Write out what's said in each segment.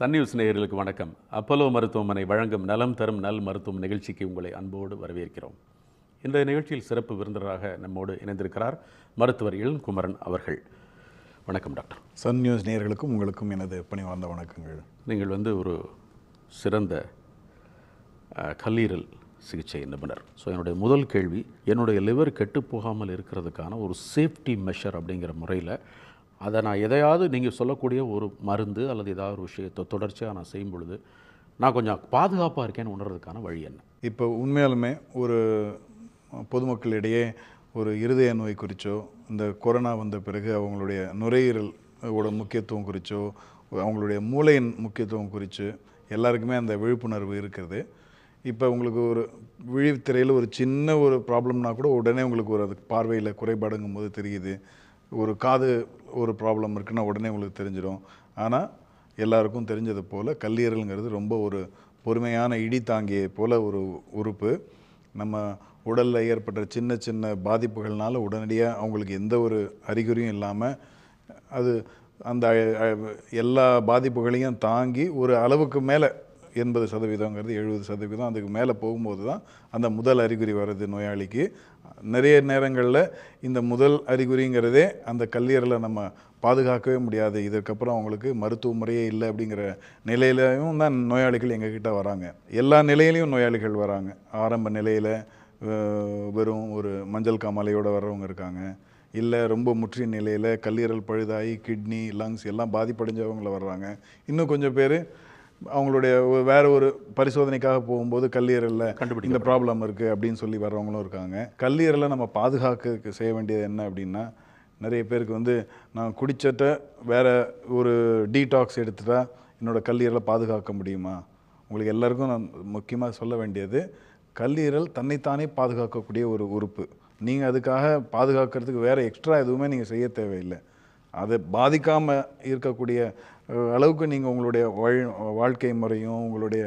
Sun news நேயர்களுக்கு வணக்கம். Apollo மருத்துவமனை வழங்கும் நலம் தரும் நல் மருத்துவம் நிகழ்ச்சிக்கு உங்களை அன்போடு வரவேற்கிறோம். இன்றைய நிகழ்ச்சியில் சிறப்பு விருந்தினராக நம்மோடு இணைந்திருக்கிறார் மருத்துவர் இளங்குமரன் அவர்கள். வணக்கம் டாக்டர். சன் நியூஸ் நேயர்களுக்கும் உங்களுக்கும் எனது பணிவார்ந்த வணக்கங்கள். நீங்கள் வந்து ஒரு சிறந்த கல்லீரல் சிகிச்சை நிபுணர். ஸோ என்னுடைய முதல் கேள்வி என்னுடைய லிவர் கெட்டு போகாமல் இருக்கிறதுக்கான ஒரு சேஃப்டி மெஷர் அப்படிங்கிற முறையில் அதை நான் எதையாவது நீங்கள் சொல்லக்கூடிய ஒரு மருந்து அல்லது ஏதாவது ஒரு விஷயத்தை தொடர்ச்சியாக நான் செய்யும் பொழுது நான் கொஞ்சம் பாதுகாப்பாக இருக்கேன்னு உணர்றதுக்கான வழி என்ன? இப்போ உண்மையாலுமே ஒரு பொதுமக்களிடையே ஒரு இருதய நோய் குறித்தோ இந்த கொரோனா வந்த பிறகு அவங்களுடைய நுரையீரல் ஓட முக்கியத்துவம் குறித்தோ அவங்களுடைய மூளையின் முக்கியத்துவம் குறித்து எல்லாருக்குமே அந்த விழிப்புணர்வு இருக்கிறது. இப்போ உங்களுக்கு ஒரு விழித்திரையில் ஒரு சின்ன ஒரு ப்ராப்ளம்னா கூட உடனே உங்களுக்கு ஒரு அது பார்வையில் குறைபாடுங்கும் போது தெரியுது. ஒரு காது ஒரு ப்ராப்ளம் இருக்குன்னா உடனே உங்களுக்கு தெரிஞ்சிடும் ஆனால் எல்லாருக்கும் தெரிஞ்சது போல் கல்லீரலுங்கிறது ரொம்ப ஒரு பொறுமையான இடி தாங்கியை போல ஒரு உறுப்பு. நம்ம உடலில் ஏற்பட்ட சின்ன சின்ன பாதிப்புகள்னால உடனடியாக அவங்களுக்கு எந்த ஒரு அறிகுறியும் இல்லாமல் அது அந்த எல்லா பாதிப்புகளையும் தாங்கி ஒரு அளவுக்கு மேலே எண்பது சதவீதங்கிறது எழுபது சதவீதம். அதுக்கு மேலே போகும்போது தான் அந்த முதல் அறிகுறி வருது நோயாளிக்கு. நிறைய நேரங்களில் இந்த முதல் அறிகுறிங்கிறதே அந்த கல்லீரலை நம்ம பாதுகாக்கவே முடியாது. இதற்கப்புறம் அவங்களுக்கு மருத்துவ முறையே இல்லை அப்படிங்கிற நிலையிலையும் தான் நோயாளிகள் எங்ககிட்ட வராங்க. எல்லா நிலையிலையும் நோயாளிகள் வராங்க. ஆரம்ப நிலையில் வெறும் ஒரு மஞ்சள் காமாலையோடு வர்றவங்க இருக்காங்க. இல்லை ரொம்ப முற்றிய நிலையில் கல்லீரல் பழுதாகி கிட்னி லங்ஸ் எல்லாம் பாதிப்படைஞ்சவங்கள வர்றாங்க. இன்னும் கொஞ்சம் பேர் அவங்களுடைய வேற ஒரு பரிசோதனைக்காக போகும்போது கல்லீரலில் இந்த ப்ராப்ளம் இருக்குது அப்படின்னு சொல்லி வர்றவங்களும் இருக்காங்க. கல்லீரலை நம்ம பாதுகாக்க செய்ய வேண்டியது என்ன அப்படின்னா நிறைய பேருக்கு வந்து நான் குடிச்சிட்ட வேற ஒரு டீடாக்ஸ் எடுத்துட்டா என்னோட கல்லீரலை பாதுகாக்க முடியுமா? உங்களுக்கு எல்லாருக்கும் நான் முக்கியமாக சொல்ல வேண்டியது கல்லீரல் தன்னைத்தானே பாதுகாக்கக்கூடிய ஒரு உறுப்பு. நீங்கள் அதுக்காக பாதுகாக்கிறதுக்கு வேறு எக்ஸ்ட்ரா எதுவுமே நீங்கள் செய்ய தேவையில்லை. அதை பாதிக்காமல் இருக்கக்கூடிய அளவுக்கு நீங்கள் உங்களுடைய வாழ் வாழ்க்கை முறையும் உங்களுடைய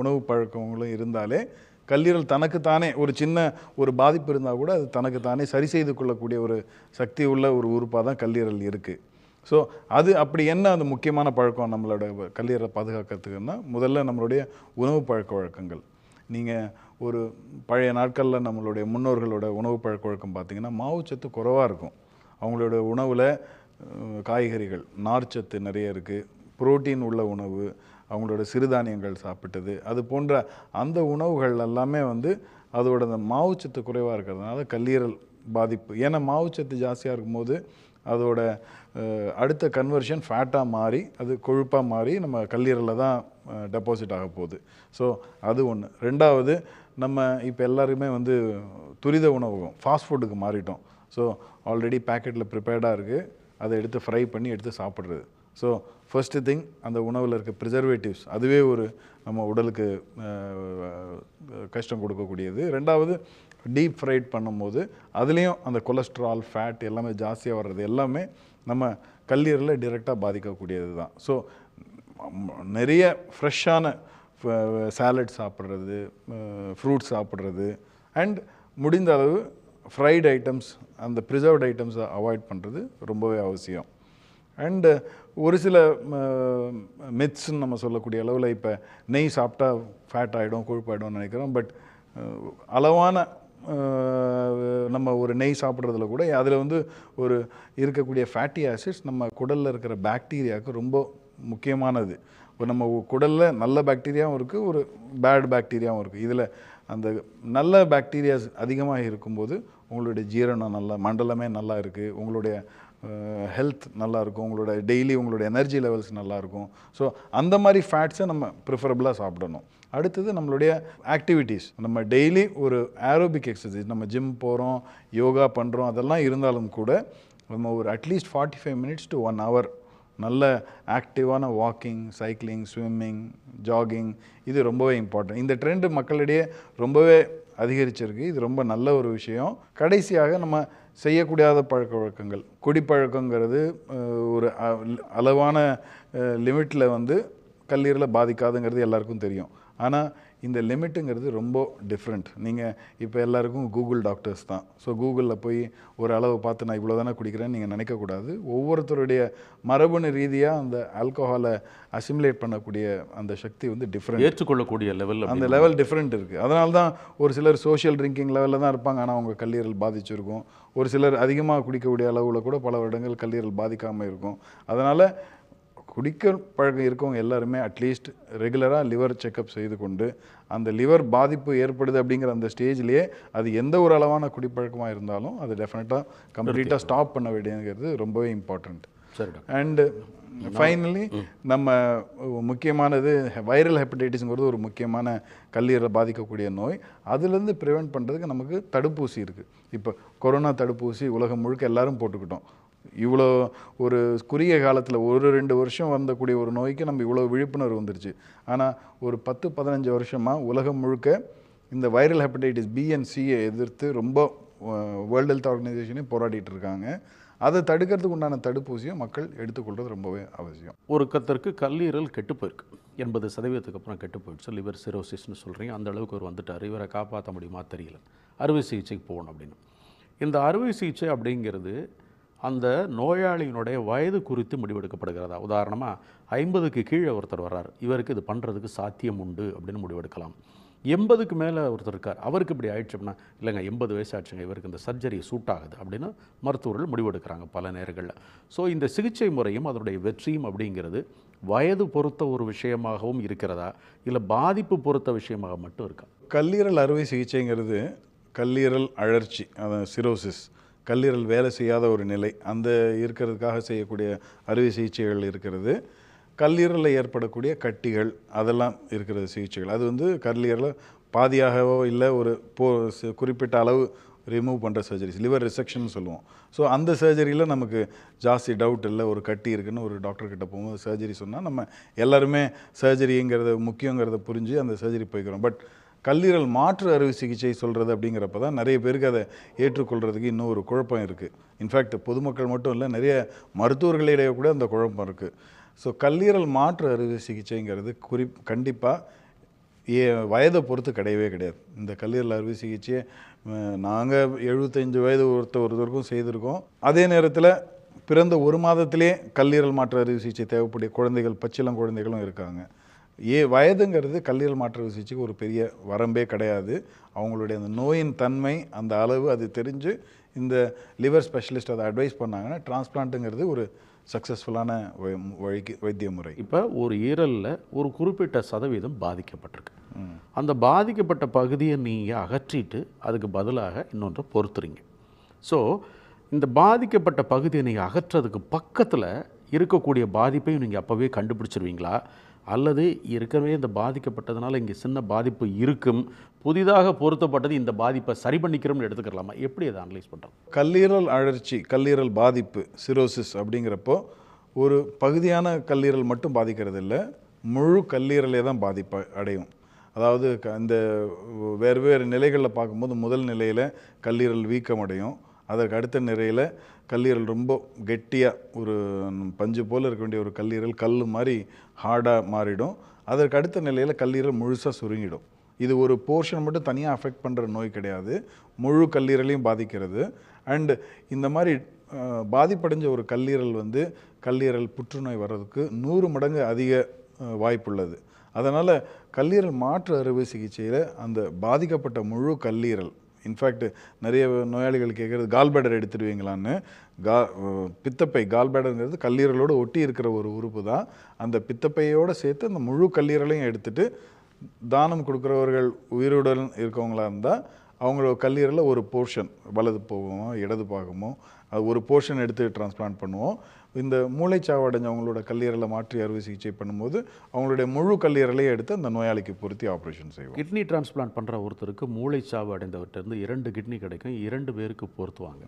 உணவு பழக்கங்களும் இருந்தாலே கல்லீரல் தனக்குத்தானே ஒரு சின்ன ஒரு பாதிப்பு இருந்தால் கூட அது தனக்குத்தானே சரி செய்து கொள்ளக்கூடிய ஒரு சக்தி உள்ள ஒரு உறுப்பாக தான் கல்லீரல் இருக்குது ஸோ அது அப்படி என்ன அந்த முக்கியமான பழக்கம் நம்மளோட கல்லீரலை பாதுகாக்கிறதுக்குன்னா முதல்ல நம்மளுடைய உணவு பழக்க வழக்கங்கள். நீங்கள் ஒரு பழைய நாட்களில் நம்மளுடைய முன்னோர்களோட உணவு பழக்க வழக்கம் பார்த்திங்கன்னா மாவுச்சத்து குறைவாக இருக்கும். அவங்களோட உணவில் காய்கறிகள் நார்ச்சத்து நிறைய இருக்குது புரோட்டீன் உள்ள உணவு அவங்களோட சிறுதானியங்கள் சாப்பிட்டது அது போன்ற அந்த உணவுகள் எல்லாமே வந்து அதோட அந்த மாவுச்சத்து குறைவாக இருக்கிறதுனால கல்லீரல் பாதிப்பு. ஏன்னா மாவுச்சத்து ஜாஸ்தியாக இருக்கும்போது அதோட அடுத்த கன்வர்ஷன் ஃபேட்டாக மாறி அது கொழுப்பாக மாறி நம்ம கல்லீரலில் தான் டெபாசிட் ஆக போகுது. ஸோ அது ஒன்று ரெண்டாவது நம்ம இப்போ எல்லாருமே வந்து துரித உணவகம் ஃபாஸ்ட் ஃபுட்டுக்கு மாறிட்டோம். ஸோ ஆல்ரெடி பேக்கெட்டில் ப்ரிப்பேர்டாக இருக்குது அதை எடுத்து ஃப்ரை பண்ணி எடுத்து சாப்பிட்றது. ஸோ ஃபர்ஸ்ட்டு திங் அந்த உணவில் இருக்க ப்ரிசர்வேட்டிவ்ஸ் அதுவே ஒரு நம்ம உடலுக்கு கஷ்டம் கொடுக்கக்கூடியது. ரெண்டாவது டீப் ஃப்ரைட் பண்ணும்போது அதுலேயும் அந்த கொலஸ்ட்ரால் ஃபேட் எல்லாமே ஜாஸ்தியாக வர்றது எல்லாமே நம்ம கல்லீரலில் டிரெக்டாக பாதிக்கக்கூடியது தான் ஸோ நிறைய ஃப்ரெஷ்ஷான சாலட் சாப்பிட்றது ஃப்ரூட்ஸ் சாப்பிட்றது அண்ட் முடிந்த அளவு ஃப்ரைட் ஐட்டம்ஸ் அந்த ப்ரிசர்வ்ட் ஐட்டம்ஸை அவாய்ட் பண்ணுறது ரொம்பவே அவசியம். அண்டு uh, ஒரு சில மெத்ஸ்ன்னு நம்ம சொல்லக்கூடிய அளவில் இப்போ நெய் சாப்பிட்டா ஃபேட் ஆகிடும் கொழுப்பாயிடும்னு நினைக்கிறோம். பட் uh, அளவான நம்ம ஒரு நெய் சாப்பிட்றதுல கூட அதில் வந்து ஒரு இருக்கக்கூடிய ஃபேட்டி ஆசிட்ஸ் நம்ம குடலில் இருக்கிற பாக்டீரியாவுக்கு ரொம்ப முக்கியமானது. இப்போ நம்ம குடலில் நல்ல பாக்டீரியாவும் இருக்குது ஒரு பேட் பாக்டீரியாவும் இருக்குது இதில் அந்த நல்ல பாக்டீரியாஸ் அதிகமாக இருக்கும்போது உங்களுடைய ஜீரணம் நல்லா மண்டலமே நல்லா இருக்குது உங்களுடைய ஹெல்த் நல்லா இருக்கும் உங்களோட டெய்லி உங்களோட எனர்ஜி லெவல்ஸ் நல்லாயிருக்கும் ஸோ அந்த மாதிரி ஃபேட்ஸை நம்ம ப்ரிஃபரபுளாக சாப்பிடணும். அடுத்தது நம்மளுடைய ஆக்டிவிட்டீஸ் நம்ம டெய்லி ஒரு ஆரோபிக் எக்ஸசைஸ் நம்ம ஜிம் போகிறோம் யோகா பண்ணுறோம் அதெல்லாம் இருந்தாலும் கூட நம்ம ஒரு at least forty five minutes to one hour நல்ல ஆக்டிவான வாக்கிங் சைக்கிளிங் ஸ்விம்மிங் ஜாகிங் இது ரொம்பவே இம்பார்ட்டன்ட் இந்த ட்ரெண்டு மக்களிடையே ரொம்பவே அதிகரிச்சிருக்கு. இது ரொம்ப நல்ல ஒரு விஷயம். கடைசியாக நம்ம செய்யக்கூடாத பழக்க வழக்கங்கள் குடிப்பழக்கங்கிறது ஒரு அ- அளவான லிமிட்டில் வந்து கல்லீரலை பாதிக்காதுங்கிறது எல்லாருக்கும் தெரியும். ஆனால் இந்த லிமிட்டுங்கிறது ரொம்ப டிஃப்ரெண்ட் நீங்கள் இப்போ எல்லாருக்கும் கூகுள் டாக்டர்ஸ் தான். ஸோ கூகுளில் போய் ஒரு அளவு பார்த்து நான் இவ்வளோ தானே குடிக்கிறேன்னு நீங்கள் நினைக்கக்கூடாது ஒவ்வொருத்தருடைய மரபணு ரீதியாக அந்த ஆல்கஹாலை அசிமுலேட் பண்ணக்கூடிய அந்த சக்தி வந்து டிஃப்ரெண்ட் ஏற்றுக்கொள்ளக்கூடிய லெவல் அந்த லெவல் டிஃப்ரெண்ட் இருக்குது அதனால தான் ஒரு சிலர் சோஷியல் ட்ரிங்கிங் லெவலில் தான் இருப்பாங்க. ஆனால் அவங்க கல்லீரல் பாதிச்சிருக்கும். ஒரு சிலர் அதிகமாக குடிக்கக்கூடிய அளவில் கூட பல வருடங்கள் கல்லீரல் பாதிக்காமல் இருக்கும். அதனால் குடிக்க பழக்கம் இருக்கவங்க எல்லாருமே அட்லீஸ்ட் ரெகுலராக லிவர் செக்கப் செய்து கொண்டு அந்த லிவர் பாதிப்பு ஏற்படுது அப்படிங்கிற அந்த ஸ்டேஜ்லேயே அது எந்த ஒரு அளவான குடிப்பழக்கமாக இருந்தாலும் அது டெஃபினட்டாக கம்ப்ளீட்டாக ஸ்டாப் பண்ண வேண்டியதுங்கிறது ரொம்பவே இம்பார்ட்டண்ட் சரி அண்டு ஃபைனலி நம்ம முக்கியமானது வைரல் ஹெப்படைட்டிஸ்ங்கிறது ஒரு முக்கியமான கல்லீரலை பாதிக்கக்கூடிய நோய். அதுலேருந்து ப்ரிவெண்ட் பண்ணுறதுக்கு நமக்கு தடுப்பூசி இருக்குது இப்போ கொரோனா தடுப்பூசி உலகம் முழுக்க எல்லாரும் போட்டுக்கிட்டோம். இவ்வளோ ஒரு குறுகிய காலத்தில் ஒரு ரெண்டு வருஷம் வந்தக்கூடிய ஒரு நோய்க்கு நம்ம இவ்வளோ விழிப்புணர்வு வந்துருச்சு. ஆனால் ஒரு பத்து பதினஞ்சு வருஷமாக உலகம் முழுக்க இந்த வைரல் ஹெப்படைட்டிஸ் பிஎன்சியை எதிர்த்து ரொம்ப வேர்ல்டு ஹெல்த் ஆர்கனைசேஷனே போராடிட்டு இருக்காங்க அதை தடுக்கிறதுக்கு உண்டான தடுப்பூசியை மக்கள் எடுத்துக்கொள்வது ரொம்பவே அவசியம். ஒரு கத்தருக்கு கல்லீரல் கெட்டு போயிருக்கு. எண்பது சதவீதத்துக்கு அப்புறம் கெட்டு போயிடுச்சு. லிவர் சிரோசிஸ்னு சொல்கிறீங்க அந்த அளவுக்கு ஒரு வந்துட்டார். இவரை காப்பாற்ற முடியுமா? தெரியல. அறுவை சிகிச்சைக்கு போகணும் அப்படின்னு. இந்த அறுவை சிகிச்சை அப்படிங்கிறது அந்த நோயாளியினுடைய வயது குறித்து முடிவெடுக்கப்படுகிறதா? உதாரணமாக ஐம்பதுக்கு கீழே ஒருத்தர் வர்றார். இவருக்கு இது பண்ணுறதுக்கு சாத்தியம் உண்டு அப்படின்னு முடிவெடுக்கலாம். எண்பதுக்கு மேலே ஒருத்தர் இருக்கார். அவருக்கு இப்படி ஆயிடுச்சு அப்படின்னா இல்லைங்க எண்பது வயசு ஆச்சுங்க இவருக்கு இந்த சர்ஜரி சூட் ஆகுது அப்படின்னு மருத்துவர்கள் முடிவெடுக்கிறாங்க பல நேரங்களில். ஸோ இந்த சிகிச்சை முறையும் அதனுடைய வெற்றியும் அப்படிங்கிறது வயது பொறுத்த ஒரு விஷயமாகவும் இருக்கிறதா? இல்லை பாதிப்பு பொறுத்த விஷயமாக மட்டும் இருக்கா? கல்லீரல் அறுவை சிகிச்சைங்கிறது கல்லீரல் அழற்சி அதான் சிரோசிஸ். கல்லீரல் வேலை செய்யாத ஒரு நிலை. அந்த இருக்கிறதுக்காக செய்யக்கூடிய அறுவை சிகிச்சைகள் இருக்கிறது. கல்லீரலில் ஏற்படக்கூடிய கட்டிகள் அதெல்லாம் இருக்கிற சிகிச்சைகள். அது வந்து கல்லீரலை பாதியாகவோ இல்லை ஒரு போ குறிப்பிட்ட அளவு ரிமூவ் பண்ணுற சர்ஜரிஸ் லிவர் ரிசெக்ஷன் சொல்லுவோம். ஸோ அந்த சர்ஜரியில் நமக்கு ஜாஸ்தி டவுட் இல்லை ஒரு கட்டி இருக்குன்னு ஒரு டாக்டர்கிட்ட போகும்போது சர்ஜரி சொன்னால் நம்ம எல்லாருமே சர்ஜரிங்கிறத முக்கியங்கிறத புரிஞ்சு அந்த சர்ஜரி போய்க்கிறோம். பட் கல்லீரல் மாற்று அறுவை சிகிச்சை சொல்கிறது அப்படிங்கிறப்ப தான் நிறைய பேருக்கு அதை ஏற்றுக்கொள்கிறதுக்கு இன்னும் ஒரு குழப்பம் இருக்குது இன்ஃபேக்ட் பொதுமக்கள் மட்டும் இல்லை நிறைய மருத்துவர்களிடையே கூட அந்த குழப்பம் இருக்குது ஸோ கல்லீரல் மாற்று அறுவை சிகிச்சைங்கிறது குறி கண்டிப்பாக ஏ வயதை பொறுத்து கிடையவே கிடையாது. இந்த கல்லீரல் அறுவை சிகிச்சையை நாங்கள் எழுபத்தஞ்சு வயது ஒருத்த ஒருத்தருக்கும் செய்திருக்கோம். அதே நேரத்தில் பிறந்த ஒரு மாதத்திலே கல்லீரல் மாற்று அறுவை சிகிச்சை தேவைப்படைய குழந்தைகள் பச்சிளம் குழந்தைகளும் இருக்காங்க. ஏ வயதுங்கிறது கல்லீரல் மாற்று சிகிச்சைக்கு ஒரு பெரிய வரம்பே கிடையாது. அவங்களுடைய அந்த நோயின் தன்மை அந்த அளவு அது தெரிஞ்சு இந்த லிவர் ஸ்பெஷலிஸ்ட் அதை அட்வைஸ் பண்ணாங்கன்னா டிரான்ஸ்பிளான்ட்டுங்கிறது ஒரு சக்ஸஸ்ஃபுல்லான வழிக்கு வைத்திய முறை இப்போ ஒரு ஈரலில் ஒரு குறிப்பிட்ட சதவீதம் பாதிக்கப்பட்டிருக்கு. அந்த பாதிக்கப்பட்ட பகுதியை நீங்கள் அகற்றிட்டு அதுக்கு பதிலாக இன்னொன்றை பொறுத்துறீங்க. ஸோ இந்த பாதிக்கப்பட்ட பகுதியை நீங்கள் அகற்றதுக்கு பக்கத்தில் இருக்கக்கூடிய பாதிப்பையும் நீங்கள் அப்போவே கண்டுபிடிச்சிருவீங்களா? அல்லது இருக்கவே இந்த பாதிக்கப்பட்டதுனால இங்கே சின்ன பாதிப்பு இருக்கும் புதிதாக பொருத்தப்பட்டது இந்த பாதிப்பை சரி பண்ணிக்கிறோம்னு எடுத்துக்கலாமா? எப்படி அதை அனலைஸ் பண்ணுறோம் கல்லீரல் அழற்சி கல்லீரல் பாதிப்பு சிரோசிஸ் அப்படிங்கிறப்போ ஒரு பகுதியான கல்லீரல் மட்டும் பாதிக்கிறது இல்லை முழு கல்லீரலே தான் பாதிப்பு அடையும். அதாவது க- இந்த வேறு வேறு நிலைகளில் பார்க்கும்போது முதல் நிலையில் கல்லீரல் வீக்கம் அடையும். அதற்கு அடுத்த நிலையில் கல்லீரல் ரொம்ப கெட்டியாக ஒரு பஞ்சு போல் இருக்க வேண்டிய ஒரு கல்லீரல் கல் மாதிரி ஹார்டாக மாறிடும். அதற்கு அடுத்த நிலையில் கல்லீரல் முழுசாக சுருங்கிடும். இது ஒரு போர்ஷன் மட்டும் தனியாக அஃபெக்ட் பண்ணுற நோய் கிடையாது. முழு கல்லீரலையும் பாதிக்கிறது. அண்டு இந்த மாதிரி பாதிப்படைஞ்ச ஒரு கல்லீரல் வந்து கல்லீரல் புற்றுநோய் வர்றதுக்கு நூறு மடங்கு அதிக வாய்ப்புள்ளது. அதனால் கல்லீரல் மாற்று அறுவை சிகிச்சையில் அந்த பாதிக்கப்பட்ட முழு கல்லீரல் இன்ஃபேக்ட் நிறைய நோயாளிகள் கேட்குறது கால்பேடர் எடுத்துடுவீங்களான்னு. கா பித்தப்பை கால்பேடருங்கிறது கல்லீரலோடு ஒட்டி இருக்கிற ஒரு உறுப்பு தான். அந்த பித்தப்பையோடு சேர்த்து அந்த முழு கல்லீரலையும் எடுத்துட்டு தானம் கொடுக்குறவர்கள் உயிருடன் இருக்கவங்களாக இருந்தால் அவங்களோட கல்லீரலில் ஒரு போர்ஷன் வலது போகமோ இடது பாகமோ அது ஒரு போர்ஷன் எடுத்து டிரான்ஸ்பிளான்ட் பண்ணுவோம். இந்த மூளைச்சாவு அடைஞ்சவங்களோட கல்லீரலை மாற்றி அறுவை சிகிச்சை பண்ணும்போது அவங்களுடைய முழு கல்லீரலையும் எடுத்து அந்த நோயாளிக்கு பொருத்தி ஆப்ரேஷன் செய்வோம். கிட்னி டிரான்ஸ்பிளான்ட் பண்ணுற ஒருத்தருக்கு மூளைச்சாவு அடைந்தவர்கிட்ட இரண்டு கிட்னி கிடைக்கும் இரண்டு பேருக்கு பொருத்துவாங்க.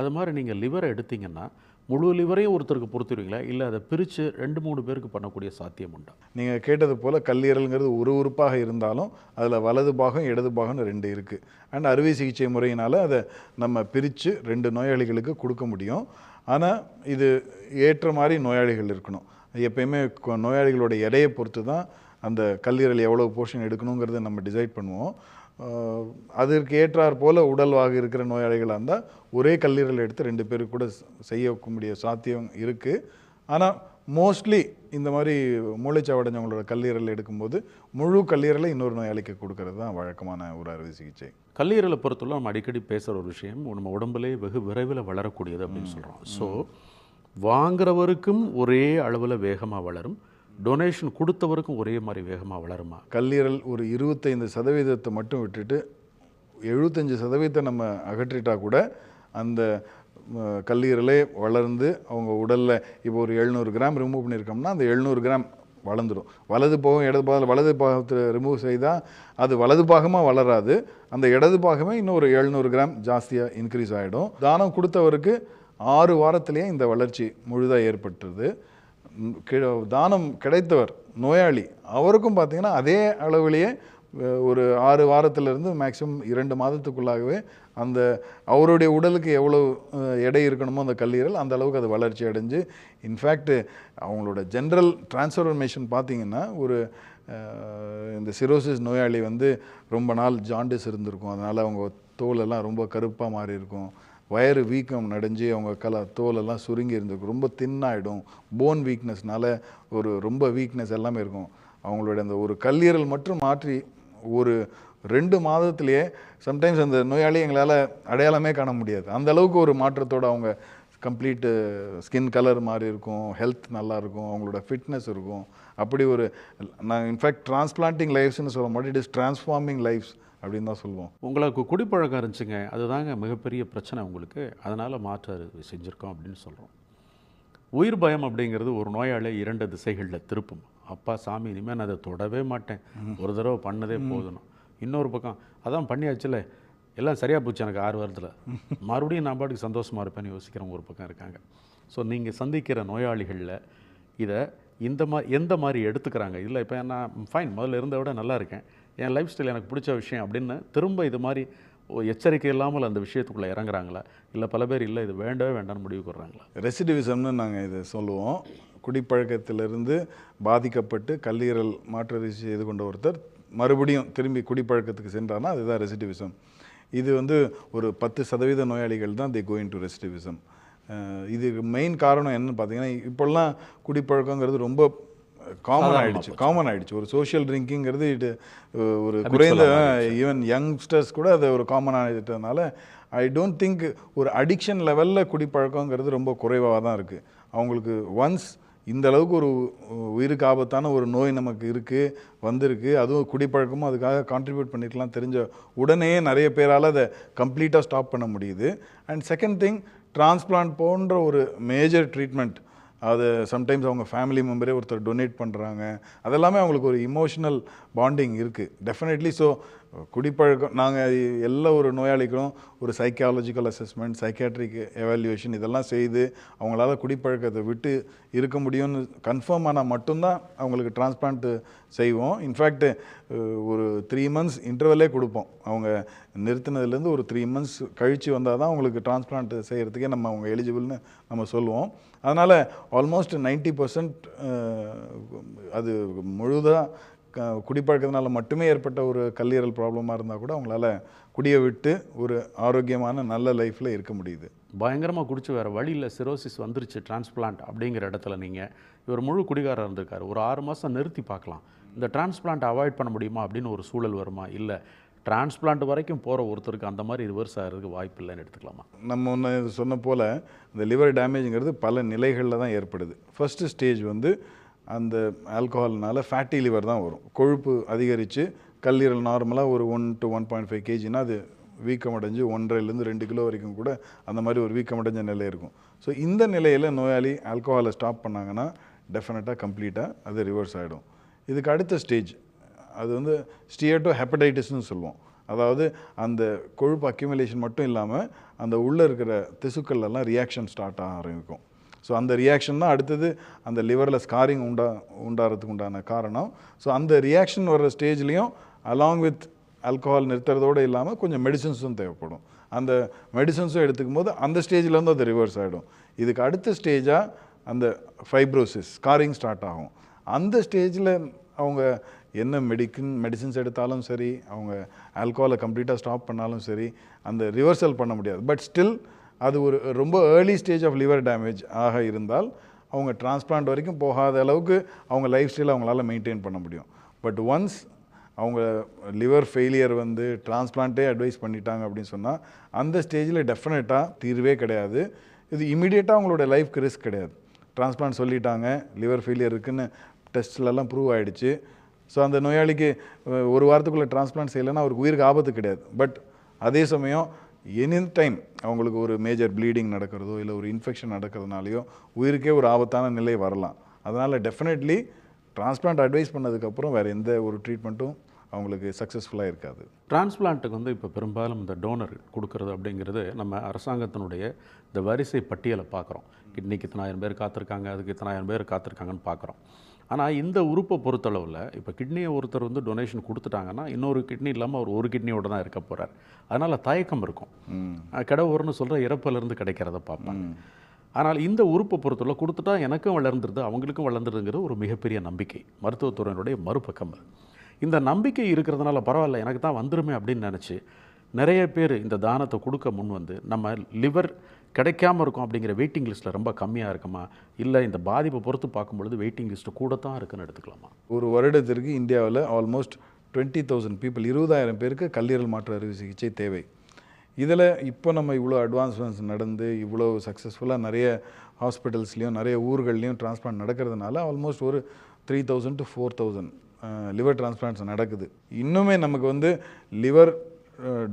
அது மாதிரி நீங்கள் லிவரை எடுத்தீங்கன்னா முழு லிவரையும் ஒருத்தருக்கு பொருத்துவீங்களா இல்லை அதை பிரித்து ரெண்டு மூணு பேருக்கு பண்ணக்கூடிய சாத்தியம் உண்டா? நீங்கள் கேட்டது போல் கல்லீரல்ங்கிறது ஒரு உறுப்பாக இருந்தாலும் அதில் வலது பாகம் இடது பாகம்னு ரெண்டு இருக்குது அண்ட் அறுவை சிகிச்சை முறையினால் அதை நம்ம பிரித்து ரெண்டு நோயாளிகளுக்கு கொடுக்க முடியும். ஆனால் இது ஏற்ற மாதிரி நோயாளிகள் இருக்கணும். எப்பயுமே நோயாளிகளோட எடையை பொறுத்து தான் அந்த கல்லீரல் எவ்வளோ போர்ஷன் எடுக்கணுங்கிறத நம்ம டிசைட் பண்ணுவோம். அதற்கு ஏற்றாற் போல் உடல்வாக இருக்கிற நோயாளிகளாக இருந்தால் ஒரே கல்லீரல் எடுத்து ரெண்டு பேருக்கு கூட செய்ய செய்யக்கூடிய சாத்தியம் இருக்குது ஆனால் மோஸ்ட்லி இந்த மாதிரி மூளைச்சாவடைஞ்சவங்களோட கல்லீரல் எடுக்கும்போது முழு கல்லீரலை இன்னொரு நோயாளிக்கு கொடுக்கறது தான் வழக்கமான ஒரு அறுவை சிகிச்சை. கல்லீரலை பொறுத்தவரை நம்ம அடிக்கடி பேசுகிற ஒரு விஷயம் நம்ம உடம்புலே வெகு விரைவில் வளரக்கூடியது அப்படின்னு சொல்கிறோம் ஸோ வாங்குறவருக்கும் ஒரே அளவில் வேகமாக வளரும். டொனேஷன் கொடுத்தவருக்கும் ஒரே மாதிரி வேகமாக வளருமா? கல்லீரல் ஒரு இருபத்தைந்து சதவீதத்தை மட்டும் விட்டுட்டு எழுபத்தஞ்சு சதவீதத்தை நம்ம அகற்றிட்டா கூட அந்த கல்லீரலே வளர்ந்து அவங்க உடலில் இப்போ ஒரு எழுநூறு கிராம் ரிமூவ் பண்ணியிருக்கோம்னா அந்த எழுநூறு கிராம் வளர்ந்துடும் வலது பாகம் இடது பாகம் வலது பாகத்தில் ரிமூவ் செய்தால் அது வலது பாகமாக வளராது. அந்த இடது பாகமே இன்னும் ஒரு எழுநூறு கிராம் ஜாஸ்தியாக இன்க்ரீஸ் ஆகிடும் தானம் கொடுத்தவருக்கு ஆறு வாரத்திலேயே இந்த வளர்ச்சி முழுதாக ஏற்பட்டுருது. தானம் கிடைத்தவர் நோயாளி அவருக்கும் பார்த்தீங்கன்னா அதே அளவிலேயே ஒரு ஆறு வாரத்திலிருந்து மேக்ஸிமம் இரண்டு மாதத்துக்குள்ளாகவே அந்த அவருடைய உடலுக்கு எவ்வளோ எடை இருக்கணுமோ அந்த கல்லீரல் அந்த அளவுக்கு அது வளர்ச்சி அடைஞ்சு இன்ஃபேக்ட் அவங்களோட ஜென்ரல் டிரான்ஸ்ஃபர்மேஷன் பார்த்தீங்கன்னா ஒரு இந்த சிரோசிஸ் நோயாளி வந்து ரொம்ப நாள் ஜாண்டிஸ் இருந்திருக்கும். அதனால் அவங்க தோலெல்லாம் ரொம்ப கருப்பாக மாறி இருக்கும் வயறு வீக்கம் நடைஞ்சு அவங்க கல தோலெல்லாம் சுருங்கி இருந்திருக்கும். ரொம்ப தின்னாயிடும் போன் வீக்னஸ்னால ஒரு ரொம்ப வீக்னஸ் எல்லாமே இருக்கும். அவங்களுடைய அந்த ஒரு கல்லீரல் மட்டும் மாற்றி ஒரு ரெண்டு மாதத்துலேயே சம்டைம்ஸ் அந்த நோயாளி எங்களால் அடையாளமே காண முடியாது. அந்த அளவுக்கு ஒரு மாற்றத்தோட அவங்க கம்ப்ளீட்டு ஸ்கின் கலர் மாதிரி இருக்கும் ஹெல்த் நல்லாயிருக்கும் அவங்களோட ஃபிட்னஸ் இருக்கும். அப்படி ஒரு நான் இன்ஃபேக்ட் டிரான்ஸ்பிளான்டிங் லைஃப்ஸ்னு சொல்ல மாட்டேன் இட் இஸ் டிரான்ஸ்ஃபார்மிங் லைஃப்ஸ் அப்படின்னு தான் சொல்லுவோம். உங்களுக்கு குடிப்பழக்கம் இருந்துச்சுங்க. அதுதாங்க மிகப்பெரிய பிரச்சனை உங்களுக்கு. அதனால் மாற்ற செஞ்சுருக்கோம் அப்படின்னு சொல்கிறோம் உயிர் பயம் அப்படிங்கிறது ஒரு நோயாளி இரண்டு திசைகளில் திருப்பும். அப்பா சாமி இனிமேல் நான் அதை தொடவே மாட்டேன். ஒரு தடவை பண்ணதே போதும் இன்னொரு பக்கம் அதான் பண்ணியாச்சுல. எல்லாம் சரியாக போச்சு எனக்கு ஆறு வாரத்தில். மறுபடியும் நான் பாட்டுக்கு சந்தோஷமாக இருப்பேன்னு யோசிக்கிறவங்க ஒரு பக்கம் இருக்காங்க. ஸோ நீங்கள் சந்திக்கிற நோயாளிகளில் இதை இந்த மாதிரி எந்த மாதிரி எடுத்துக்கிறாங்க? இல்லை இப்போ நான் ஃபைன் முதல்ல இருந்த விட நல்லா இருக்கேன். என் லைஃப் ஸ்டைல் எனக்கு பிடிச்ச விஷயம் அப்படின்னு திரும்ப இது மாதிரி எச்சரிக்கை இல்லாமல் அந்த விஷயத்துக்குள்ளே இறங்குறாங்களா? இல்லை பல பேர் இல்லை இது வேண்டவே வேண்டாம்னு முடிவு கொடுறாங்களா ரெசிடிவிசம்னு நாங்கள் இதை சொல்லுவோம். குடிப்பழக்கத்திலிருந்து பாதிக்கப்பட்டு கல்லீரல் மாற்று இது செய்து கொண்ட ஒருத்தர் மறுபடியும் திரும்பி குடிப்பழக்கத்துக்கு சென்றார்னா அதுதான் ரெசிடிவிசம். இது வந்து ஒரு பத்து சதவீத நோயாளிகள் தான் தி கோயிங் டு ரெசிடிவிசம். இது மெயின் காரணம் என்னன்னு பார்த்தீங்கன்னா இப்போல்லாம் குடிப்பழக்கங்கிறது ரொம்ப காமன் ஆயிடுச்சு காமன் ஆயிடுச்சு. ஒரு சோஷியல் ட்ரிங்கிங்கிறது இது ஒரு குறைந்த ஈவன் யங்ஸ்டர்ஸ் கூட அது ஒரு காமன் ஆகிட்டதுனால ஐ டோன்ட் திங்க் ஒரு அடிக்ஷன் லெவலில் குடிப்பழக்கங்கிறது ரொம்ப குறைவாக தான் இருக்குது அவங்களுக்கு ஒன்ஸ் இந்த அளவுக்கு ஒரு உயிருக்கு ஆபத்தான ஒரு நோய் நமக்கு இருக்குது வந்திருக்கு அதுவும் குடிப்பழக்கமும் அதுக்காக கான்ட்ரிபியூட் பண்ணிருக்கலாம் தெரிஞ்ச உடனே நிறைய பேரால் அதை கம்ப்ளீட்டாக ஸ்டாப் பண்ண முடியுது. அண்ட் செகண்ட் திங் டிரான்ஸ்பிளான்ட் போன்ற ஒரு மேஜர் ட்ரீட்மெண்ட் அது சம்டைம்ஸ் அவங்க ஃபேமிலி மெம்பரே ஒருத்தர் டொனேட் பண்ணுறாங்க அதெல்லாமே அவங்களுக்கு ஒரு இமோஷனல் பாண்டிங் இருக்குது டெஃபினெட்லி ஸோ குடிப்பழக்கம் நாங்கள் எல்லா ஒரு நோயாளிகளும் ஒரு சைக்காலஜிக்கல் அசஸ்மெண்ட் சைக்காட்ரிக் எவாலுவேஷன் இதெல்லாம் செய்து அவங்களால குடிப்பழக்கத்தை விட்டு இருக்க முடியும்னு கன்ஃபார்ம் ஆனால் மட்டும்தான் அவங்களுக்கு டிரான்ஸ்பிளான்ட் செய்வோம். இன்ஃபேக்ட் ஒரு த்ரீ மந்த்ஸ் இன்டர்வலே கொடுப்போம். அவங்க நிறுத்தினதுலேருந்து ஒரு த்ரீ மந்த்ஸ் கழித்து வந்தால் தான் அவங்களுக்கு டிரான்ஸ்பிளான்ட் செய்கிறதுக்கே நம்ம அவங்க எலிஜிபிள்னு நம்ம சொல்லுவோம். அதனால் ஆல்மோஸ்ட் நைன்ட்டி பர்சன்ட் அது முழுதாக குடிப்பழக்கத்தினால மட்டுமே ஏற்பட்ட ஒரு கல்லீரல் ப்ராப்ளமாக இருந்தால் கூட அவங்களால குடியை விட்டு ஒரு ஆரோக்கியமான நல்ல லைஃப்பில் இருக்க முடியுது. பயங்கரமாக குடிச்சு வேறு வழியில் சிரோசிஸ் வந்துருச்சு டிரான்ஸ்பிளான்ட் அப்படிங்கிற இடத்துல நீங்கள் இவர் முழு குடிகாரர் இருந்திருக்காரு. ஒரு ஆறு மாதம் நிறுத்தி பார்க்கலாம். இந்த டிரான்ஸ்பிளான்ட் அவாய்ட் பண்ண முடியுமா அப்படின்னு ஒரு சூழல் வருமா? இல்லை டிரான்ஸ்பிளான்ட் வரைக்கும் போகிற ஒருத்தருக்கு அந்த மாதிரி ரிவர்ஸ் ஆகிறதுக்கு வாய்ப்பு இல்லைன்னு எடுத்துக்கலாமா? நம்ம ஒன்று சொன்ன போல் இந்த லிவர் டேமேஜுங்கிறது பல நிலைகளில் தான் ஏற்படுது. ஃபஸ்ட்டு ஸ்டேஜ் வந்து அந்த ஆல்கஹால்னால ஃபேட்டி லிவர் தான் வரும். கொழுப்பு அதிகரித்து கல்லீரல் நார்மலாக ஒரு one to one point five கேஜினா அது வீக்கம் அடைஞ்சு ஒன்றரைலேருந்து ரெண்டு கிலோ வரைக்கும் கூட அந்த மாதிரி ஒரு வீக்கம் அடைஞ்ச நிலை இருக்கும். ஸோ இந்த நிலையில் நோயாளி ஆல்கோஹாலை ஸ்டாப் பண்ணாங்கன்னா டெஃபினட்டாக கம்ப்ளீட்டாக அது ரிவர்ஸ் ஆகிடும் இதுக்கு அடுத்த ஸ்டேஜ் அது வந்து ஸ்டியேட்டோ ஹெப்படைட்டிஸ்னு சொல்லுவோம். அதாவது அந்த கொழுப்பு அக்யூமுலேஷன் மட்டும் இல்லாமல் அந்த உள்ளே இருக்கிற திசுக்கள் எல்லாம் ரியாக்ஷன் ஸ்டார்ட் ஆக ஆரம்பிக்கும். ஸோ அந்த ரியாக்ஷன் தான் அடுத்தது அந்த லிவரில் ஸ்காரிங் உண்டா உண்டாகிறதுக்கு உண்டான காரணம். ஸோ அந்த ரியாக்ஷன் வர்ற ஸ்டேஜ்லேயும் அலாங் வித் ஆல்கஹால் நிறுத்துறதோடு இல்லாமல் கொஞ்சம் மெடிசன்ஸும் தேவைப்படும். அந்த மெடிசன்ஸும் எடுத்துக்கும் போது அந்த ஸ்டேஜ்லேருந்து அது ரிவர்ஸ் ஆகிடும் இதுக்கு அடுத்த ஸ்டேஜாக அந்த ஃபைப்ரோசிஸ் ஸ்காரிங் ஸ்டார்ட் ஆகும். அந்த ஸ்டேஜில் அவங்க என்ன மெடிக்கன் மெடிசின்ஸ் எடுத்தாலும் சரி அவங்க ஆல்கோஹாலை கம்ப்ளீட்டாக ஸ்டாப் பண்ணாலும் சரி அந்த ரிவர்சல் பண்ண முடியாது. பட் ஸ்டில் அது ஒரு ரொம்ப early stage of liver damage ஆக இருந்தால் அவங்க டிரான்ஸ்பிளான்ட் வரைக்கும் போகாத அளவுக்கு அவங்க லைஃப் ஸ்டைல் அவங்களால மெயின்டைன் பண்ண முடியும். பட் ஒன்ஸ் அவங்க லிவர் ஃபெயிலியர் வந்து டிரான்ஸ்பிளான்ட்டே அட்வைஸ் பண்ணிட்டாங்க அப்படின்னு சொன்னால் அந்த ஸ்டேஜில் டெஃபினட்டாக தீர்வே கிடையாது. இது இமீடியட்டாக அவங்களோட லைஃப்க்கு ரிஸ்க் கிடையாது. டிரான்ஸ்பிளான்ட் சொல்லிட்டாங்க லிவர் ஃபெயிலியர் இருக்குன்னு டெஸ்ட்லலாம் ப்ரூவ் ஆகிடுச்சு ஸோ அந்த நோயாளிக்கு ஒரு வாரத்துக்குள்ளே டிரான்ஸ்பிளான்ட் செய்யலைன்னா அவருக்கு உயிருக்கு ஆபத்து கிடையாது. பட் அதே சமயம் எனி டைம் அவங்களுக்கு ஒரு மேஜர் ப்ளீடிங் நடக்கிறதோ இல்லை ஒரு இன்ஃபெக்ஷன் நடக்கிறதுனாலையோ உயிருக்கே ஒரு ஆபத்தான நிலை வரலாம். அதனால் டெஃபினெட்லி டிரான்ஸ்பிளான்ட் அட்வைஸ் பண்ணதுக்கப்புறம் வேறு எந்த ஒரு ட்ரீட்மெண்ட்டும் அவங்களுக்கு சக்ஸஸ்ஃபுல்லாக இருக்காது. டிரான்ஸ்பிளான்ட்டுக்கு வந்து இப்போ பெரும்பாலும் இந்த டோனர் கொடுக்கறது அப்படிங்கிறது நம்ம அரசாங்கத்தினுடைய இந்த வரிசை பட்டியலை பார்க்குறோம். கிட்னிக்கு இத்தனாயிரம் பேர் காத்திருக்காங்க அதுக்கு இத்தனாயிரம் பேர் காத்திருக்காங்கன்னு பார்க்குறோம். ஆனால் இந்த உறுப்பை பொறுத்தளவில் இப்போ கிட்னியை ஒருத்தர் வந்து டொனேஷன் கொடுத்துட்டாங்கன்னா இன்னொரு கிட்னி இல்லாமல் அவர் ஒரு கிட்னியோட தான் இருக்க போகிறார் அதனால் தயக்கம் இருக்கும். கடவுர்னு சொல்கிற இறப்பிலிருந்து கிடைக்கிறத பார்ப்பாங்க. ஆனால் இந்த உறுப்பை பொறுத்தவரை கொடுத்துட்டா எனக்கும் வளர்ந்துருது அவங்களுக்கும் வளர்ந்துருங்கிறது ஒரு மிகப்பெரிய நம்பிக்கை. மருத்துவத்துறையினுடைய மறுபக்கம் இந்த நம்பிக்கை இருக்கிறதுனால பரவாயில்ல எனக்கு தான் வந்துருமே அப்படின்னு நினச்சி நிறைய பேர் இந்த தானத்தை கொடுக்க முன் வந்து நம்ம லிவர் கிடைக்காம இருக்கும் அப்படிங்கிற வெயிட்டிங் லிஸ்ட்டில் ரொம்ப கம்மியாக இருக்குமா? இல்லை இந்த பாதிப்பை பொறுத்து பார்க்கும்பொழுது வெயிட்டிங் லிஸ்ட்டு கூட தான் இருக்குன்னு எடுத்துக்கலாமா? ஒரு வருடத்திற்கு இந்தியாவில் ஆல்மோஸ்ட் டுவெண்ட்டி தௌசண்ட் பீப்புள் இருபதாயிரம் பேருக்கு கல்லீரல் மாற்று அறுவை சிகிச்சை தேவை. இதில் இப்போ நம்ம இவ்வளோ அட்வான்ஸ்மெண்ட்ஸ் நடந்து இவ்வளோ சக்ஸஸ்ஃபுல்லாக நிறைய ஹாஸ்பிட்டல்ஸ்லேயும் நிறைய ஊர்கள்லேயும் டிரான்ஸ்பிளான்ட் நடக்கிறதுனால ஆல்மோஸ்ட் ஒரு three thousand to four thousand liver transplants நடக்குது. இன்னுமே நமக்கு வந்து லிவர்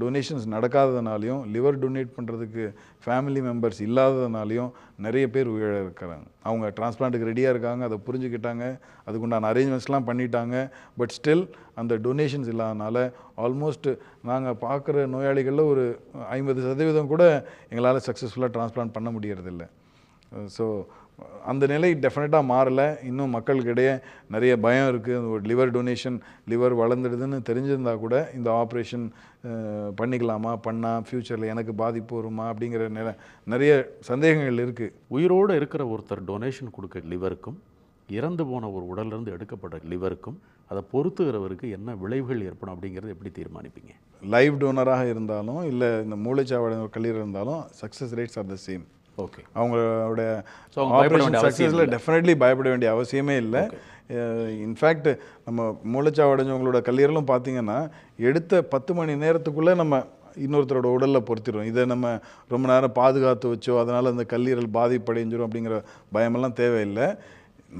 டொனேஷன்ஸ் நடக்காததுனாலையும் லிவர் டொனேட் பண்ணுறதுக்கு ஃபேமிலி மெம்பர்ஸ் இல்லாததுனாலையும் நிறைய பேர் உயிர இருக்கிறாங்க அவங்க டிரான்ஸ்பிளான்ட்டுக்கு ரெடியாக இருக்காங்க அதை புரிஞ்சுக்கிட்டாங்க அதுக்குண்டான அரேஞ்ச்மெண்ட்ஸ்லாம் பண்ணிட்டாங்க பட் ஸ்டில் அந்த டொனேஷன்ஸ் இல்லாதனால ஆல்மோஸ்ட் நாங்கள் பார்க்குற நோயாளிகளில் ஒரு ஐம்பது சதவீதம் கூட எங்களால் சக்ஸஸ்ஃபுல்லாக டிரான்ஸ்பிளான்ட் பண்ண முடியறதில்ல. ஸோ அந்த நிலை டெஃபினட்டாக மாறலை. இன்னும் மக்களுக்கிடையே நிறைய பயம் இருக்குது ஒரு லிவர் டொனேஷன் லிவர் வளர்ந்துடுதுன்னு தெரிஞ்சிருந்தா கூட இந்த ஆப்ரேஷன் பண்ணிக்கலாமா? பண்ணால் ஃப்யூச்சரில் எனக்கு பாதிப்பு வருமா? அப்படிங்கிற நிலை நிறைய சந்தேகங்கள் இருக்குது உயிரோடு இருக்கிற ஒருத்தர் டொனேஷன் கொடுக்க லிவருக்கும் இறந்து போன ஒரு உடல்லேருந்து எடுக்கப்பட்ட லிவருக்கும் அதை பொறுத்துகிறவருக்கு என்ன விளைவுகள் ஏற்படும் அப்படிங்கிறது எப்படி தீர்மானிப்பீங்க? லைவ் டோனராக இருந்தாலும் இல்லை இந்த மூளைச்சாவட கல்லீரல் இருந்தாலும் success rates are the same okay அவங்களோட அவசியம் சக்ஸஸில் டெஃபினெட்லி பயப்பட வேண்டிய அவசியமே இல்லை. இன்ஃபேக்ட் நம்ம மூளைச்சாவடைஞ்சவங்களோட கல்லீரலும் பார்த்தீங்கன்னா எடுத்த பத்து மணி நேரத்துக்குள்ளே நம்ம இன்னொருத்தரோட உடலில் பொருத்திடும் இதை நம்ம ரொம்ப நேரம் பாதுகாத்து வச்சோ அதனால் அந்த கல்லீரல் பாதிப்படைஞ்சிரும் அப்படிங்கிற பயமெல்லாம் தேவையில்லை.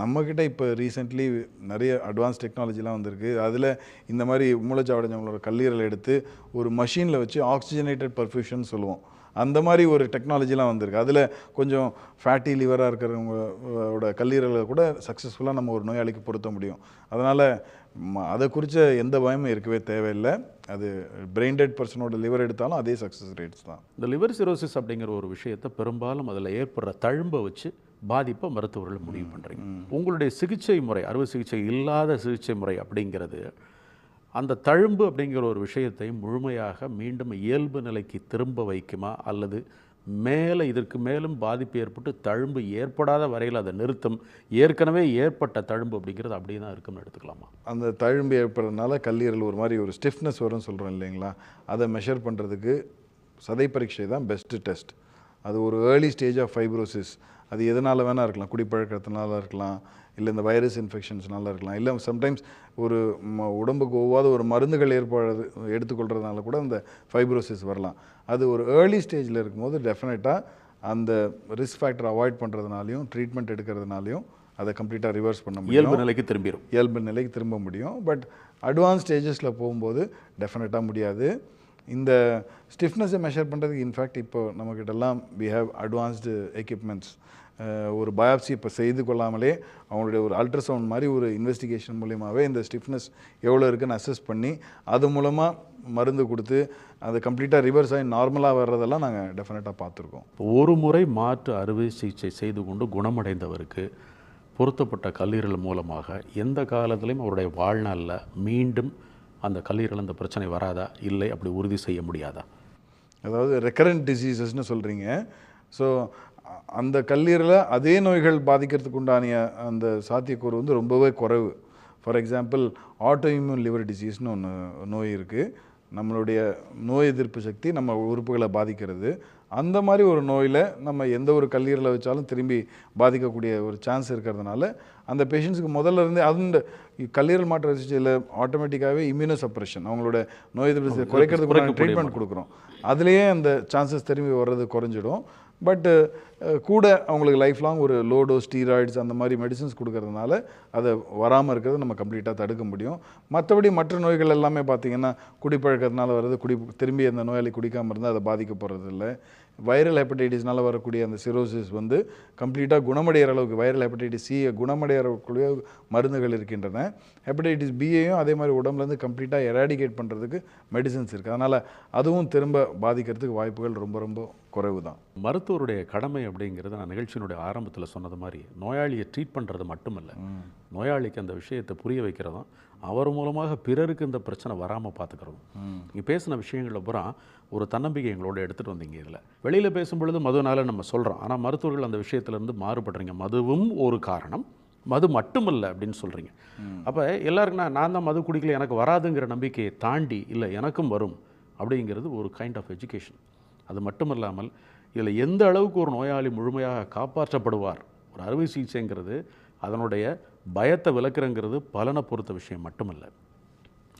நம்மக்கிட்ட இப்போ ரீசெண்ட்லி நிறைய அட்வான்ஸ் டெக்னாலஜிலாம் வந்திருக்கு. அதில் இந்த மாதிரி மூளைச்சாவடைஞ்சவங்களோட கல்லீரல் எடுத்து ஒரு மஷீனில் வச்சு ஆக்சிஜனேட்டட் பர்ஃபியூஷன் சொல்லுவோம். அந்த மாதிரி ஒரு டெக்னாலஜிலாம் வந்திருக்கு. அதில் கொஞ்சம் ஃபேட்டி லிவராக இருக்கிறவங்களோட கல்லீரலை கூட சக்ஸஸ்ஃபுல்லாக நம்ம ஒரு நோயாளிக்கு பொருத்த முடியும். அதனால் அதை குறித்த எந்த பயமும் இருக்கவே தேவையில்லை. அது பிரெயின் டெட் பர்சனோட லிவர் எடுத்தாலும் அதே சக்ஸஸ் ரேட்ஸ் தான். இந்த லிவர் சிரோசிஸ் அப்படிங்கிற ஒரு விஷயத்தை பெரும்பாலும் அதில் ஏற்படுற தழும்பை வச்சு பாதிப்பை மருத்துவர்கள் முடிவு பண்ணுறீங்க உங்களுடைய சிகிச்சை முறை அறுவை சிகிச்சை இல்லாத சிகிச்சை முறை அப்படிங்கிறது அந்த தழும்பு அப்படிங்கிற ஒரு விஷயத்தை முழுமையாக மீண்டும் இயல்பு நிலைக்கு திரும்ப வைக்குமா? அல்லது மேலே இதற்கு மேலும் பாதிப்பு ஏற்பட்டு தழும்பு ஏற்படாத வரையில் அதை நிறுத்தும் ஏற்கனவே ஏற்பட்ட தழும்பு அப்படிங்கிறது அப்படியே தான் இருக்கும்னு எடுத்துக்கலாமா? அந்த தழும்பு ஏற்படுறதுனால கல்லீரல் ஒரு மாதிரி ஒரு ஸ்டிஃப்னஸ் வரும்னு சொல்கிறோம் இல்லைங்களா? அதை மெஷர் பண்ணுறதுக்கு சதை பரீட்சை தான் பெஸ்ட்டு டெஸ்ட் அது ஒரு ஏர்லி ஸ்டேஜ் ஆஃப் ஃபைப்ரோசிஸ் அது எதனால் வேணால் இருக்கலாம். குடிப்பழக்கத்தினால இருக்கலாம். இல்லை இந்த வைரஸ் இன்ஃபெக்ஷன்ஸ்னால இருக்கலாம். இல்லை சம்டைம்ஸ் ஒரு உடம்புக்கு ஒவ்வாத ஒரு மருந்துகள் ஏற்படுறது எடுத்துக்கொள்கிறதுனால கூட அந்த ஃபைப்ரோசிஸ் வரலாம். அது ஒரு ஏர்லி ஸ்டேஜில் இருக்கும்போது டெஃபினட்டாக அந்த ரிஸ்க் ஃபேக்டர் அவாய்ட் பண்ணுறதுனாலையும் ட்ரீட்மெண்ட் எடுக்கிறதுனாலையும் அதை கம்ப்ளீட்டாக ரிவர்ஸ் பண்ண முடியும். இயல்பு நிலைக்கு திரும்பிடும் இயல்பு நிலைக்கு திரும்ப முடியும். பட் அட்வான்ஸ் ஸ்டேஜஸில் போகும்போது டெஃபினட்டாக முடியாது. இந்த ஸ்டிஃப்னஸை மெஷர் பண்ணுறதுக்கு இன்ஃபேக்ட் இப்போ நம்மக்கிட்டலாம் வி ஹேவ் அட்வான்ஸ்டு எக்யூப்மெண்ட்ஸ் ஒரு பயாப்சி இப்போ செய்து கொள்ளாமலே அவங்களுடைய ஒரு அல்ட்ராசவுண்ட் மாதிரி ஒரு இன்வெஸ்டிகேஷன் மூலியமாகவே இந்த ஸ்டிஃப்னஸ் எவ்வளோ இருக்குன்னு அசஸ் பண்ணி அது மூலமாக மருந்து கொடுத்து அது கம்ப்ளீட்டாக ரிவர்ஸ் ஆகி நார்மலாக வர்றதெல்லாம் நாங்கள் டெஃபினட்டாக பார்த்துருக்கோம். ஒரு முறை மாற்று அறுவை சிகிச்சை செய்து கொண்டு குணமடைந்தவருக்கு பொருத்தப்பட்ட கல்லீரல் மூலமாக எந்த காலத்திலையும் அவருடைய வாழ்நாளில் மீண்டும் அந்த கல்லீரல் அந்த பிரச்சனை வராதா? இல்லை அப்படி உறுதி செய்ய முடியாதா? அதாவது ரெக்கரண்ட் டிசீசஸ்னு சொல்கிறீங்க ஸோ அந்த கல்லீரலை அதே நோய்கள் பாதிக்கிறதுக்கு உண்டான அந்த சாத்தியக்கூறு வந்து ரொம்பவே குறைவு. For example auto immune liver டிசீஸ்னு ஒன்று நோய் இருக்குது நம்மளுடைய நோய் எதிர்ப்பு சக்தி நம்ம உறுப்புகளை பாதிக்கிறது. அந்த மாதிரி ஒரு நோயில் நம்ம எந்த ஒரு கல்லீரலை வச்சாலும் திரும்பி பாதிக்கக்கூடிய ஒரு சான்ஸ் இருக்கிறதுனால அந்த பேஷண்ட்ஸுக்கு முதல்ல இருந்தே அந்த கல்லீரல் மாற்று சிகிச்சையில் ஆட்டோமேட்டிக்காகவே இம்யூனோ சப்ரேஷன் அவங்களோட நோய் எதிர்ப்பு குறைக்கிறதுக்கு ட்ரீட்மெண்ட் கொடுக்குறோம். அதுலேயே அந்த சான்சஸ் திரும்பி வர்றது குறைஞ்சிடும். பட்டு கூட அவங்களுக்கு லைஃப் லாங் ஒரு லோடோ ஸ்டீராய்ட்ஸ் அந்த மாதிரி மெடிசன்ஸ் கொடுக்கறதுனால அதை வராமல் இருக்கிறத நம்ம கம்ப்ளீட்டாக தடுக்க முடியும். மற்றபடி மற்ற நோய்கள் எல்லாமே பார்த்தீங்கன்னா குடிப்பழக்கிறதுனால வர்றது குடி திரும்பி அந்த நோயாளி குடிக்காமல் இருந்தால் அதை பாதிக்க போகிறது இல்லை வைரல் ஹெப்படைட்டிஸ்னால வரக்கூடிய அந்த சிரோசிஸ் வந்து கம்ப்ளீட்டாக குணமடைகிற அளவுக்கு வைரல் ஹெப்படைட்டிஸ் சியை குணமடையக்கூடிய மருந்துகள் இருக்கின்றன. ஹெப்படைட்டிஸ் பியையும் அதே மாதிரி உடம்புலேருந்து கம்ப்ளீட்டாக எராடிகேட் பண்ணுறதுக்கு மெடிசன்ஸ் இருக்குது அதனால் அதுவும் திரும்ப பாதிக்கிறதுக்கு வாய்ப்புகள் ரொம்ப ரொம்ப குறைவு தான் மருத்துவருடைய கடமை அப்படிங்கிறது நான் நிகழ்ச்சியினுடைய ஆரம்பத்தில் சொன்னது மாதிரி நோயாளியை ட்ரீட் பண்ணுறது மட்டுமல்ல. நோயாளிக்கு அந்த விஷயத்தை புரிய வைக்கிறதும் அவர் மூலமாக பிறருக்கு இந்த பிரச்சனை வராமல் பார்த்துக்கிறதும் நீ பேசின விஷயங்களை பூரா ஒரு தன்னம்பிக்கை எங்களோட எடுத்துகிட்டு வந்தீங்க இதில். வெளியில் பேசும்பொழுது மதுனால நம்ம சொல்கிறோம் ஆனால் மருத்துவர்கள் அந்த விஷயத்துலேருந்து மாறுபடுறீங்க. மதுவும் ஒரு காரணம். மது மட்டுமல்ல அப்படின்னு சொல்கிறீங்க அப்போ எல்லாருக்கும் நான் நான் தான் மது குடிக்கல எனக்கு வராதுங்கிற நம்பிக்கையை தாண்டி இல்லை எனக்கும் வரும் அப்படிங்கிறது ஒரு கைண்ட் ஆஃப் எஜுகேஷன் அது மட்டுமல்லாமல் இதில் எந்த அளவுக்கு ஒரு நோயாளி முழுமையாக காப்பாற்றப்படுவார் ஒரு அறுவை சிகிச்சைங்கிறது அதனுடைய பயத்தை விளக்குறங்கிறது பலனை பொறுத்த விஷயம் மட்டுமல்ல.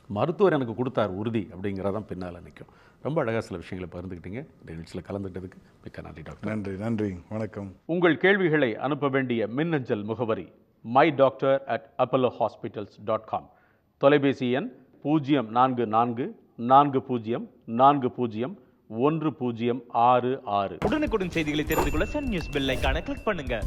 மருத்துவர் எனக்கு கொடுத்தார் உறுதி அப்படிங்கிறதான் பின்னால் நிற்கும். ரொம்ப அழகாக சில விஷயங்களை பகிர்ந்துக்கிட்டீங்க. இந்த நிகழ்ச்சியில் கலந்துக்கிட்டதுக்கு மிக்க நன்றி டாக்டர். நன்றி நன்றி. வணக்கம். உங்கள் கேள்விகளை அனுப்ப வேண்டிய மின்னஞ்சல் முகவரி my doctor at Apollo hospitals dot com தொலைபேசி எண் பூஜ்ஜியம் நான்கு நான்கு நான்கு பூஜ்ஜியம் நான்கு பூஜ்ஜியம் ஒன்று பூஜ்ஜியம் ஆறு ஆறு. உடனுக்குடன் செய்திகளை தெரிந்து கொள்ள சன் நியூஸ் பெல் ஐக்கான கிளிக் பண்ணுங்க.